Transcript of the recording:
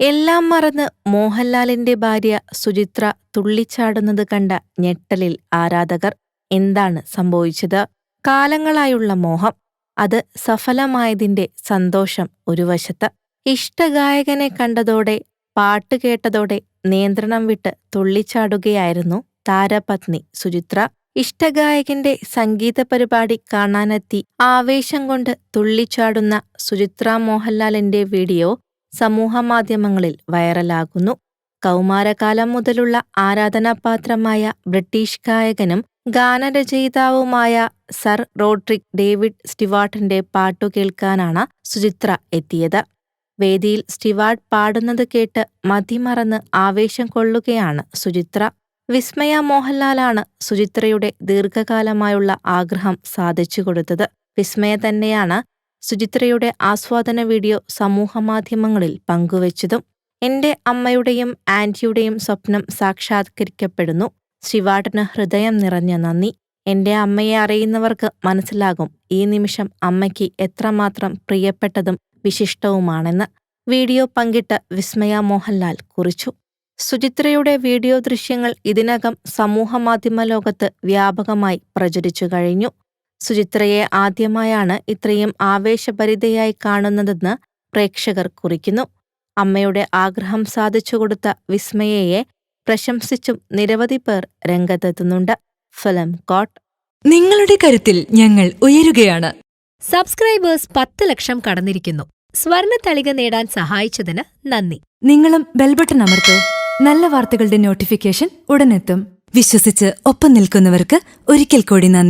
എല്ലാം മറന്ന് മോഹൻലാലിന്റെ ഭാര്യ സുചിത്ര തുള്ളിച്ചാടുന്നത് കണ്ട ഞെട്ടലിൽ ആരാധകർ എന്താണ് സംഭവിച്ചത്? കാലങ്ങളായുള്ള മോഹം അത് സഫലമായതിന്റെ സന്തോഷം ഒരു വശത്ത്. ഇഷ്ടഗായകനെ കണ്ടതോടെ പാട്ട് കേട്ടതോടെ നിയന്ത്രണം വിട്ട് തുള്ളിച്ചാടുകയായിരുന്നു താരപത്നി സുചിത്ര. ഇഷ്ടഗായകന്റെ സംഗീത പരിപാടി കാണാനെത്തി ആവേശം കൊണ്ട് തുള്ളിച്ചാടുന്ന സുചിത്ര മോഹൻലാലിന്റെ വീഡിയോ സമൂഹമാധ്യമങ്ങളിൽ വൈറലാകുന്നു. കൗമാരകാലം മുതലുള്ള ആരാധനാപാത്രമായ ബ്രിട്ടീഷ് ഗായകനും ഗാനരചയിതാവുമായ സർ റോഡ്രിക് ഡേവിഡ് സ്റ്റിവാർട്ടിന്റെ പാട്ടു കേൾക്കാനാണ് സുചിത്ര എത്തിയത്. വേദിയിൽ സ്റ്റിവാർട്ട് പാടുന്നത് കേട്ട് മതിമറന്ന് ആവേശം കൊള്ളുകയാണ് സുചിത്ര. വിസ്മയ മോഹൻലാലാണ് സുചിത്രയുടെ ദീർഘകാലമായുള്ള ആഗ്രഹം സാധിച്ചു കൊടുത്തത്. വിസ്മയ തന്നെയാണ് സുചിത്രയുടെ ആസ്വാദന വീഡിയോ സമൂഹമാധ്യമങ്ങളിൽ പങ്കുവച്ചതും എന്റെ അമ്മയുടെയും ആന്റിയുടെയും സ്വപ്നം സാക്ഷാത്കരിക്കപ്പെടുന്നു. ശ്രീവാട്ടന് ഹൃദയം നിറഞ്ഞ നന്ദി. എന്റെ അമ്മയെ അറിയുന്നവർക്ക് മനസ്സിലാകും ഈ നിമിഷം അമ്മയ്ക്ക് എത്രമാത്രം പ്രിയപ്പെട്ടതും വിശിഷ്ടവുമാണെന്ന്. വീഡിയോ പങ്കിട്ട് വിസ്മയ മോഹൻലാൽ കുറിച്ചു. സുചിത്രയുടെ വീഡിയോ ദൃശ്യങ്ങൾ ഇതിനകം സമൂഹമാധ്യമ ലോകത്ത് വ്യാപകമായി പ്രചരിച്ചു കഴിഞ്ഞു. സുചിത്രയെ ആദ്യമായാണ് ഇത്രയും ആവേശഭരിതയായി കാണുന്നതെന്ന് പ്രേക്ഷകർ കുറിക്കുന്നു. അമ്മയുടെ ആഗ്രഹം സാധിച്ചു കൊടുത്ത വിസ്മയയെ പ്രശംസിച്ചും നിരവധി പേർ രംഗത്തെത്തുന്നുണ്ട്. Film coat. നിങ്ങളുടെ കരുത്തിൽ ഞങ്ങൾ ഉയരുകയാണ്. സബ്സ്ക്രൈബേഴ്സ് പത്ത് ലക്ഷം കടന്നിരിക്കുന്നു. സ്വർണ തളിക നേടാൻ സഹായിച്ചതിന് നന്ദി. നിങ്ങളും ബെൽബട്ടൺ അമർത്തോ. നല്ല വാർത്തകളുടെ നോട്ടിഫിക്കേഷൻ ഉടനെത്തും. വിശ്വസിച്ച് ഒപ്പം നിൽക്കുന്നവർക്ക് ഒരിക്കൽ കൂടി നന്ദി.